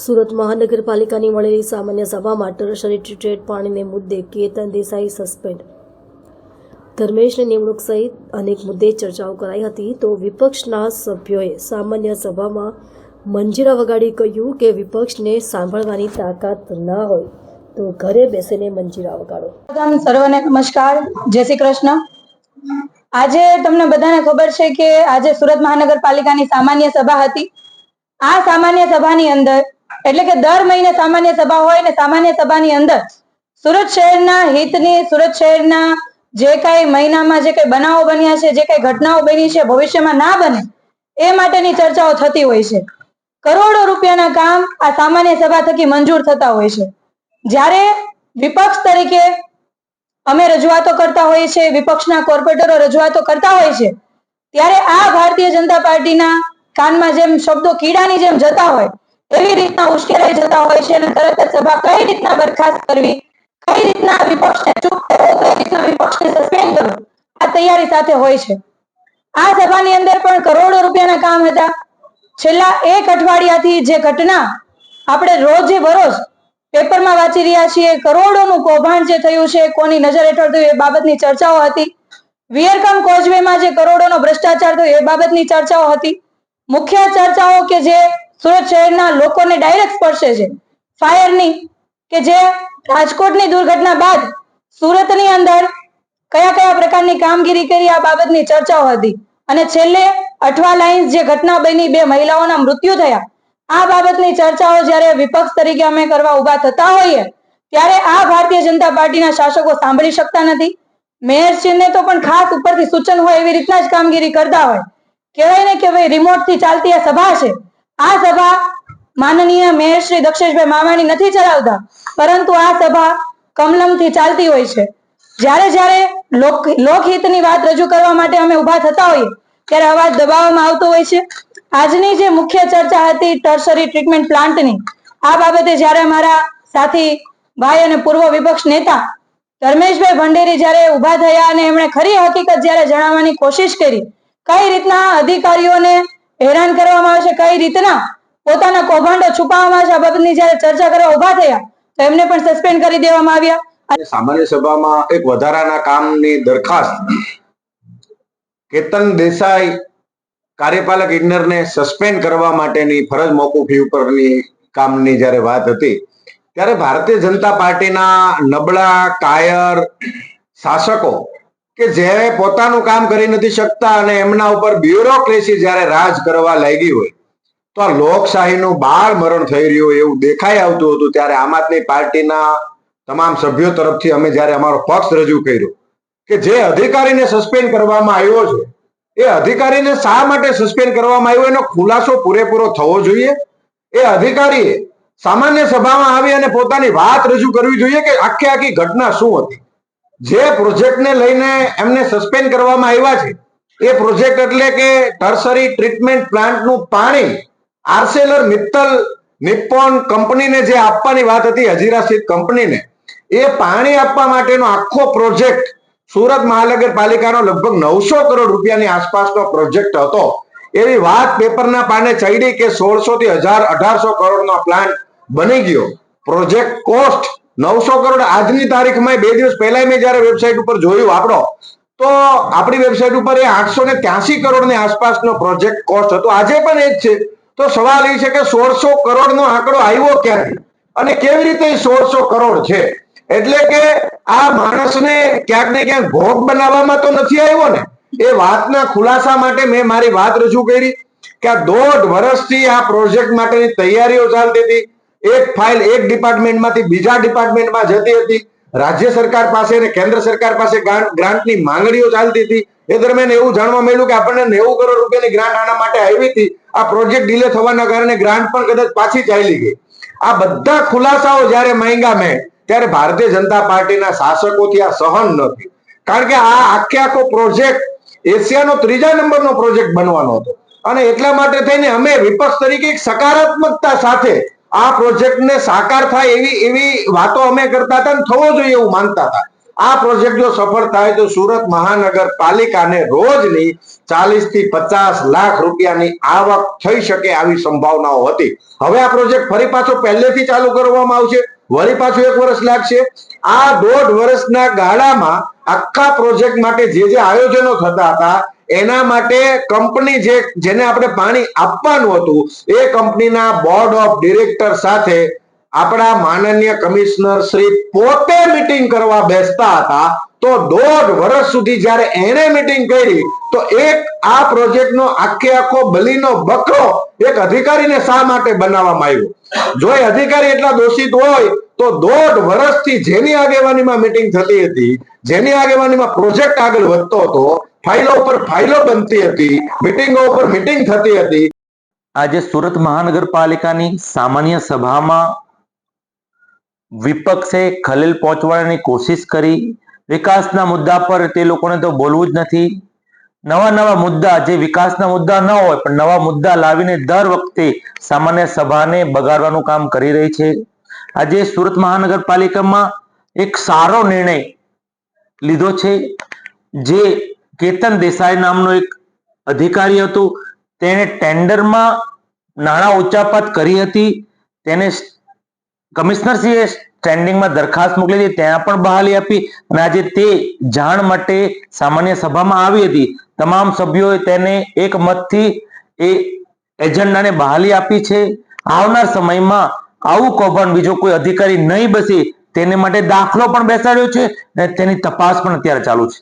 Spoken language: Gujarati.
સુરત મહાનગરપાલિકાની મળેલી સામાન્ય સભામાં ટર્શરી ટ્રીટેડ પાણીને મુદ્દે કેતન દેસાઈ સસ્પેન્ડ. ધર્મેશની નિમણૂક સહિત અનેક મુદ્દે ચર્ચાઓ કરાઈ હતી તો વિપક્ષના સભ્યોએ સામાન્ય સભામાં મંજીરા વગાડી કહ્યું કે વિપક્ષને સાંભળવાની તાકાત ના હોય તો ઘરે બેસીને મંજીરા વગાડો. સર્વને નમસ્કાર. જય શ્રી કૃષ્ણ. આજે તમને બધાને ખબર છે કે આજે સુરત મહાનગરપાલિકાની સામાન્ય સભા હતી. આ સામાન્ય સભાની અંદર એટલે કે દર મહિને સામાન્ય સભા હોય ને સામાન્ય સભાની અંદર સુરત શહેરના હિતની, સુરત શહેરના જે કઈ મહિનામાં જે કઈ બનાવો બન્યા છે, જે કઈ ઘટનાઓ બની છે, ભવિષ્યમાં ના બને, એ માટેની ચર્ચાઓ થતી હોય છે. કરોડો રૂપિયાના કામ આ સામાન્ય સભા થકી મંજૂર થતા હોય છે. જ્યારે વિપક્ષ તરીકે અમે રજૂઆતો કરતા હોઈએ છીએ, વિપક્ષના કોર્પોરેટરો રજૂઆતો કરતા હોય છે, ત્યારે આ ભારતીય જનતા પાર્ટીના કાનમાં જેમ શબ્દો કીડાની જેમ જતા હોય એવી રીતના ઉશ્કેરાઈ જતા હોય છે અને તરત જ સભા કઈ રીતના બરખાસ્ત કરવી? કઈ રીતના વિપક્ષને ચૂપ કરવો? કઈ રીતના વિપક્ષને સસ્પેન્ડ કરવો? આ તૈયારી સાથે હોય છે. આ સભાની અંદર પણ કરોડો રૂપિયાના કામ હતા. છેલ્લા એક અઠવાડિયાથી જે ઘટના આપણે રોજે બરોજ પેપરમાં વાંચી રહ્યા છીએ, કરોડોનું કૌભાંડ જે થયું છે, કોની નજર હેઠળ થયું એ બાબતની ચર્ચાઓ હતી. વિયરકમ કોઝવેમાં જે કરોડોનો ભ્રષ્ટાચાર થયો એ બાબતની ચર્ચાઓ હતી. મુખ્ય ચર્ચાઓ કે જે સુરત શહેરના લોકોને ડાયરેક્ટ સ્પર્શે છે. ફાયરની કે જે રાજકોટની દુર્ઘટના બાદ સુરતની અંદર કયા કયા પ્રકારની કામગીરી કરી આ બાબતની ચર્ચાઓ હતી અને છેલ્લે અઠવા લાઇન્સ જે ઘટના બની બે મહિલાઓના મૃત્યુ થયા, આ બાબતની ચર્ચાઓ જ્યારે વિપક્ષ તરીકે અમે કરવા ઊભા થતા હોઈએ, ત્યારે આ ભારતીય જનતા પાર્ટીના શાસકો સાંભળી શકતા નથી. મેયરશ્રીને તો પણ ખાસ ઉપરથી સૂચન હોય એવી રીતના જ કામગીરી કરતા હોય. કહેવાય ને કે ભાઈ રિમોટથી ચાલતી આ સભા છે. આ સભા માનનીય મેયર શ્રી દક્ષેશભાઈ માવાણી નથી ચલાવતા, પરંતુ આ સભા કમલમથી ચાલતી હોય છે. જ્યારે જ્યારે લોકહિતની વાત રજૂ કરવા માટે અમે ઊભા થતા હોઈએ, ત્યારે અવાજ દબાવવામાં આવતો હોય છે. આજની જે મુખ્ય ચર્ચા હતી ટર્સરી ટ્રીટમેન્ટ પ્લાન્ટની, આ બાબતે જ્યારે અમારા સાથી ભાઈ અને પૂર્વ વિપક્ષ નેતા ધર્મેશભાઈ ભંડેરી જ્યારે ઊભા થયા અને એમણે ખરી હકીકત જ્યારે જણાવવાની કોશિશ કરી, કઈ રીતના અધિકારીઓને હેરાન કરવામાં આવે કઈ રીતના? પોતાના કૌભાંડો છુપાવવામાં આવે આ બાબતની જયારે ચર્ચા કરવા ઊભા થયા, તો એમને પણ સસ્પેન્ડ કરી દેવામાં આવ્યા. સામાન્ય સભામાં એક વધારાના કામની દરખાસ્ત કેતન દેસાઈ કાર્યપાલક ઇજનરને સસ્પેન્ડ કરવા માટેની ફરજ મોકૂફી ઉપરની કામની જ્યારે વાત હતી, ત્યારે ભારતીય જનતા પાર્ટીના નબળા કાયર શાસકો કે જે પોતાનું કામ કરી નથી શકતા અને એમના ઉપર બ્યુરોક્રેસી જ્યારે રાજ કરવા લાગી હોય, તો આ લોકશાહીનું બાળ મરણ થઈ રહ્યું એવું દેખાઈ આવતું હતું ત્યારે આમ આદમી પાર્ટીના તમામ સભ્યો તરફથી અમે જ્યારે અમારો પક્ષ રજૂ કર્યો કે જે અધિકારીને સસ્પેન્ડ કરવામાં આવ્યો છે, એ અધિકારીને શા માટે સસ્પેન્ડ કરવામાં આવ્યો? એનો ખુલાસો પૂરેપૂરો થવો જોઈએ. એ અધિકારીએ સામાન્ય સભામાં આવી અને પોતાની વાત રજૂ કરવી જોઈએ કે આખી આખી ઘટના શું હતી? જે પ્રોજેક્ટને લઈને એમને સસ્પેન્ડ કરવામાં આવ્યા છે, એ પ્રોજેક્ટ એટલે કે ટર્સરી ટ્રીટમેન્ટ પ્લાન્ટનું પાણી આર્સેલર મિત્તલ નિપ્પોન કંપનીને જે આપવાની વાત હતી, હજીરા સ્થિત કંપનીને એ પાણી આપવા માટેનો આખો પ્રોજેક્ટ સુરત મહાનગરપાલિકાનો લગભગ નવસો કરોડ રૂપિયાની આસપાસનો પ્રોજેક્ટ હતો. એવી વાત પેપરના પાને ચડી કે સોળસો થી હજાર અઢારસો કરોડનો પ્લાન્ટ બની ગયો. પ્રોજેક્ટ કોસ્ટ નવસો કરોડ આજની તારીખમાં બે દિવસ પહેલા મેં જયારે વેબસાઇટ ઉપર જોયું આપણો, તો આપણી વેબસાઇટ ઉપર એ આઠસો ને ત્યાસી કરોડની આસપાસનો પ્રોજેક્ટ કોસ્ટ હતો. આજે પણ એ જ છે. તો સવાલ એ છે કે સોળસો કરોડનો આંકડો આવ્યો ક્યાંથી? અને કેવી રીતે સોળસો કરોડ છે? એટલે કે આ માણસને ક્યાંક ને ક્યાંક ભોગ બનાવવામાં તો નથી આવ્યો ને? એ વાતના ખુલાસા માટે મેં મારી વાત રજૂ કરી કે આ દોઢ વર્ષથી આ પ્રોજેક્ટ માટેની તૈયારીઓ ચાલતી હતી. એક ફાઇલ એક ડિપાર્ટમેન્ટમાંથી બીજા ડિપાર્ટમેન્ટમાં જતી હતી. રાજ્ય સરકાર પાસે અને કેન્દ્ર સરકાર પાસે ગ્રાન્ટની માંગણીઓ ચાલતી હતી. એ દરમિયાન એવું જાણવા મળ્યું કે આપણને નેવું કરોડ રૂપિયાની ગ્રાન્ટ આના માટે આવી હતી. આ પ્રોજેક્ટ ડિલે થવાના કારણે ગ્રાન્ટ પણ કદાચ પાછી ચાલી ગઈ. આ બધા ખુલાસાઓ જ્યારે માંગ્યા મેં, ત્યારે ભારતીય જનતા પાર્ટીના શાસકોથી આ સહન નથી કારણ કે આ આખે આખો પ્રોજેક્ટ એશિયાનો ત્રીજા નંબરનો પ્રોજેક્ટ બનવાનો હતો. અને એટલા માટે થઈને અમે વિપક્ષ તરીકે એક સકારાત્મકતા સાથે આ પ્રોજેક્ટને સાકાર થાય એવી એવી વાતો અમે કરતા હતા થવો જોઈએ એવું માનતા હતા. આ પ્રોજેક્ટ જો સફળ થાય તો સુરત મહાનગરપાલિકાને રોજની ચાલીસથી પચાસ લાખ રૂપિયાની આવક થઈ શકે આવી સંભાવનાઓ હતી. હવે આ પ્રોજેક્ટ ફરી પાછો પહેલેથી ચાલુ કરવામાં આવશે, વળી પાછું એક વર્ષ લાગશે. આ દોઢ વર્ષના ગાળામાં આખા પ્રોજેક્ટ માટે જે જે આયોજનો થતા હતા એના માટે કંપની જે, જેને આપણે પાણી આપવાનું હતું, એ કંપનીના બોર્ડ ઓફ ડિરેક્ટર સાથે આપણા માનનીય કમિશનર શ્રી પોતે મીટિંગ કરવા બેસતા હતા. તો દોઢ વર્ષ સુધી જ્યારે એને મીટિંગ કરી, તો એક આ પ્રોજેક્ટનો આખે આખો બલીનો બકરો એક અધિકારીને શા માટે બનાવવામાં આવ્યો? જો એ અધિકારી એટલા દોષિત હોય, તો દોઢ વર્ષથી જેની આગેવાનીમાં મીટિંગ થતી હતી, જેની આગેવાનીમાં પ્રોજેક્ટ આગળ વધતો હતો ફાઇલો ઉપર ફાઇલો બનતી હતી, મિટિંગો ઉપર મિટિંગ થતી હતી. આજે સુરત મહાનગરપાલિકાની સામાન્ય સભામાં વિપક્ષે ખલેલ પહોંચવાની કોશિશ કરી. વિકાસના મુદ્દા પર તે લોકોને તો બોલવું જ નથી. નવા નવા મુદ્દા, જે વિકાસના મુદ્દા ન હોય, પણ નવા મુદ્દા લાવીને દર વખતે સામાન્ય સભાને બગાડવાનું કામ કરી રહી છે. આજે સુરત મહાનગરપાલિકામાં એક સારો નિર્ણય લીધો છે, જે કેતન દેસાઈ નામનો એક અધિકારી હતો. તેણે ટેન્ડરમાં નાણાં ઉચ્ચાપત કરી હતી. તેને કમિશનરશ્રીએ સ્ટેન્ડિંગમાં દરખાસ્ત મોકલી હતી. ત્યાં પણ બહાલી આપી અને આજે તે જાણ માટે સામાન્ય સભામાં આવી હતી. તમામ સભ્યોએ તેને એક મતથી એ એજન્ડાને બહાલી આપી છે. આવનાર સમયમાં આવું કૌભાંડ બીજો કોઈ અધિકારી નહીં બસે, તેને માટે દાખલો પણ બેસાડ્યો છે અને તેની તપાસ પણ અત્યારે ચાલુ છે.